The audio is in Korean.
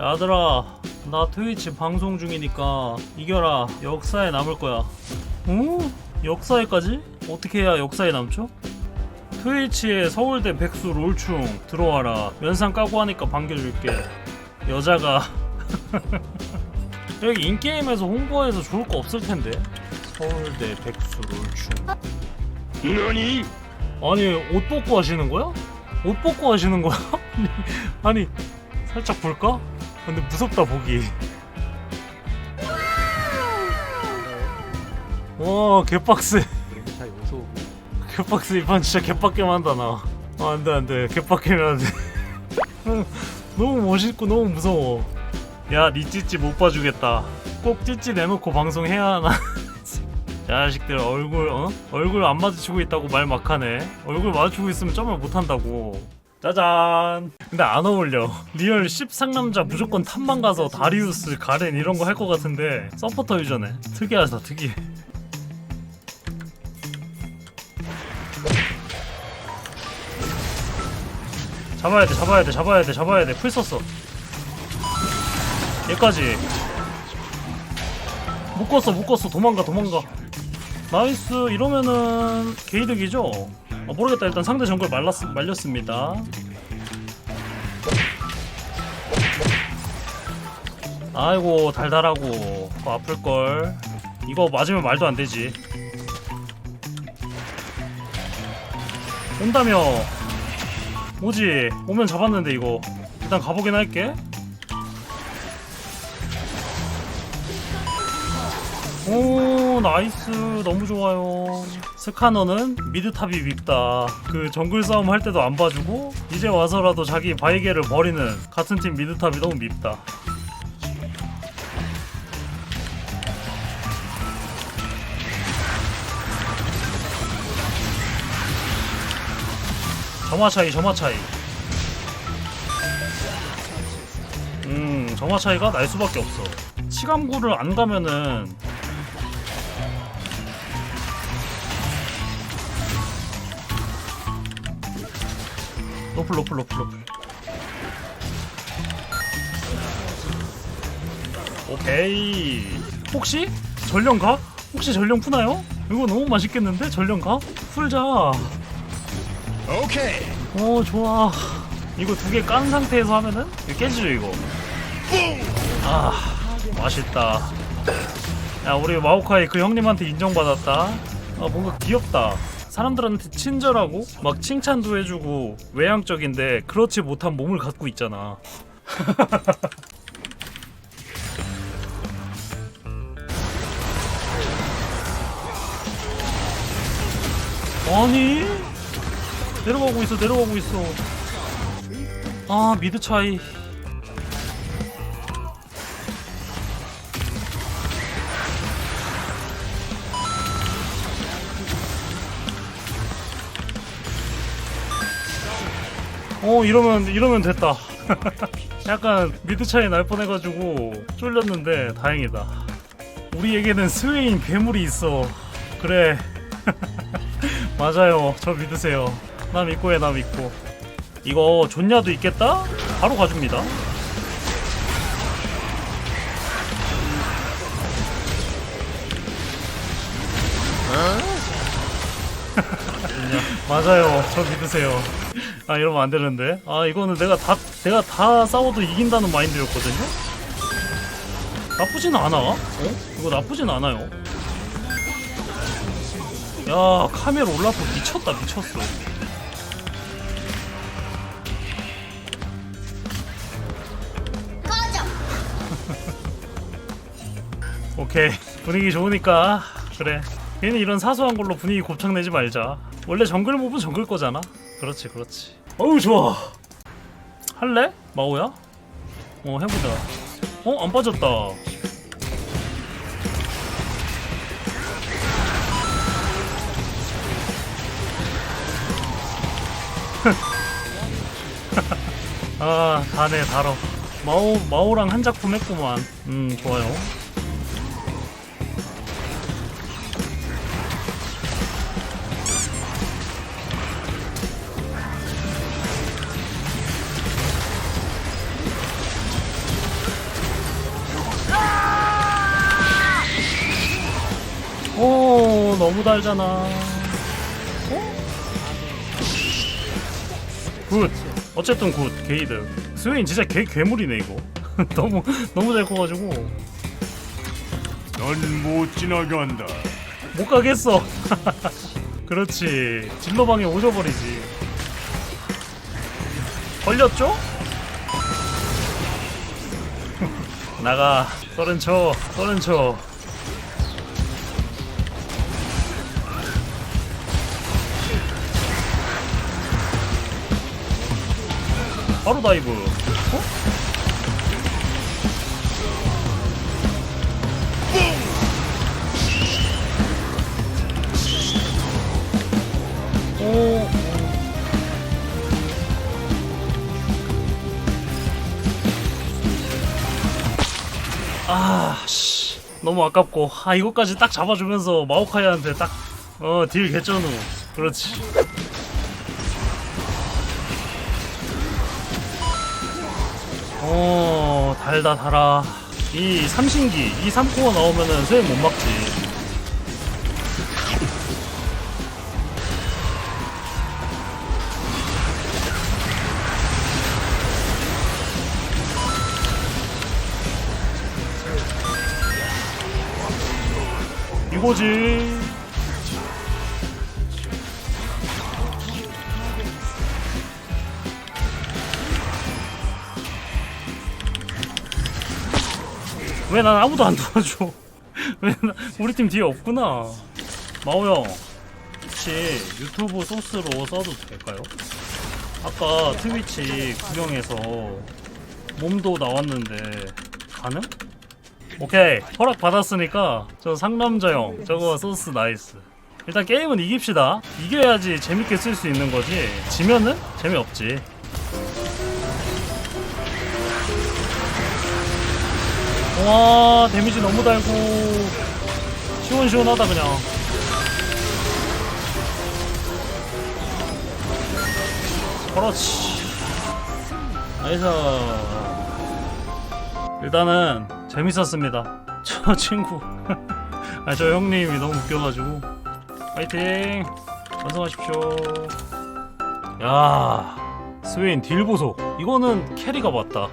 야들아 나 트위치 방송 중이니까 이겨라 역사에 남을 거야 오? 역사에까지? 어떻게 해야 역사에 남죠? 트위치에 서울대 백수 롤충 들어와라 면상 까고 하니까 반겨줄게 여자가 여기 인게임에서 홍보해서 좋을 거 없을 텐데 서울대 백수 롤충 너니? 아니 옷 벗고 하시는 거야? 옷 벗고 하시는 거야? 아니 살짝 볼까? 근데 무섭다 보기. 와 개빡세. 개빡세 이판 진짜 개빡게만 한다 나. 아, 안돼 안돼. 개빡게면 안돼. 너무 멋있고 너무 무서워. 야니 찌찌 못 봐주겠다. 꼭 찌찌 내놓고 방송해야 하나? 자식들 얼굴 어? 얼굴 안 마주치고 있다고 말 막하네. 얼굴 마주치고 있으면 점을 못한다고 짜잔. 근데 안 어울려. 리얼 10 상남자 무조건 탑만 가서 다리우스 가렌 이런 거 할 것 같은데 서포터 유저네. 특이하다 특이해 잡아야 돼 잡아야 돼 잡아야 돼 잡아야 돼풀 썼어. 얘까지. 묶었어 묶었어. 도망가 도망가 나이스 이러면은 게이득이죠? 아, 모르겠다. 일단 상대 정글 말랐, 말렸습니다. 아이고 달달하고 그거 아플걸. 이거 맞으면 말도 안 되지. 온다며. 오지? 오면 잡았는데 이거. 일단 가보긴 할게. 오 나이스 너무 좋아요. 스카너는 미드탑이 밉다. 그 정글 싸움 할 때도 안 봐주고 이제 와서라도 자기 바이게를 버리는 같은 팀 미드탑이 너무 밉다. 점화 차이 점화 차이. 음 점화 차이가 날 수밖에 없어. 치감구를 안 가면은 로플 로플 로플 로플. 오케이. 혹시 전령 가? 혹시 전령 푸나요? 이거 너무 맛있겠는데? 전령 가? 풀자. 오케이. 오 좋아. 이거 두 개 깐 상태에서 하면은 이거 깨지죠 이거. 아 맛있다. 야 우리 마오카이 그 형님한테 인정받았다. 아 뭔가 귀엽다 사람들한테 친절하고 막 칭찬도 해주고 외향적인데 그렇지 못한 몸을 갖고 있잖아. 아니? 내려가고 있어 내려가고 있어. 아 미드 차이 어 이러면 이러면 됐다 약간 미드 차이 날 뻔해가지고 쫄렸는데 다행이다 우리에게는 스웨인 괴물이 있어 그래 맞아요. 저 믿으세요. 나 믿고 해, 나 믿고. 이거 존냐도 있겠다? 바로 가줍니다. 존냐. 맞아요. 저 믿으세요. 아 이러면 안 되는데. 아 이거는 내가 다 내가 다 싸워도 이긴다는 마인드였거든요. 나쁘진 않아. 어? 이거 나쁘진 않아요. 야 카멜 올라프 미쳤다 미쳤어 오케이 분위기 좋으니까 그래 괜히 이런 사소한 걸로 분위기 곱창내지 말자 원래 정글 몹은 정글 거잖아 그렇지 그렇지 어우 좋아 할래? 마오야? 어 해보자 어? 안 빠졌다 아 다네 달어 마오 마오랑 한 작품 했구만 음 좋아요 너무 달잖아. 어? 굿. 어쨌든 굿. 게이드. 스웨인 진짜 개, 괴물이네 이거. 너무 너무 잘 커가지고. 넌 못 지나간다. 못 가겠어. 그렇지. 진로방에 오져버리지. 걸렸죠? 나가. 썰은 쳐 썰은 쳐 바로 다이브 어? 오. 아, 씨. 너무 아깝고. 아, 이거까지 딱 잡아주면서 마오카이한테 딱, 어, 딜 개쩌누. 그렇지. 어, 달다, 달아. 이 삼신기, 이 3코어 나오면은 수행 못 막지. 이거지. 왜 난 아무도 안 도와줘? 왜 나, 우리 팀 뒤에 없구나. 마오 형, 혹시 유튜브 소스로 써도 될까요? 아까 트위치 구경해서 몸도 나왔는데 가능? 오케이 허락 받았으니까 저 상남자 형 저거 소스 나이스 일단 게임은 이깁시다 이겨야지 재밌게 쓸 수 있는 거지 지면은 재미없지 와 데미지 너무 달고 시원시원하다 그냥 그렇지 나이스 일단은 재밌었습니다. 저 친구, 아 저 형님이 너무 웃겨가지고 파이팅 완성하십시오. 야 스웨인 딜 보소. 이거는 캐리가 맞다.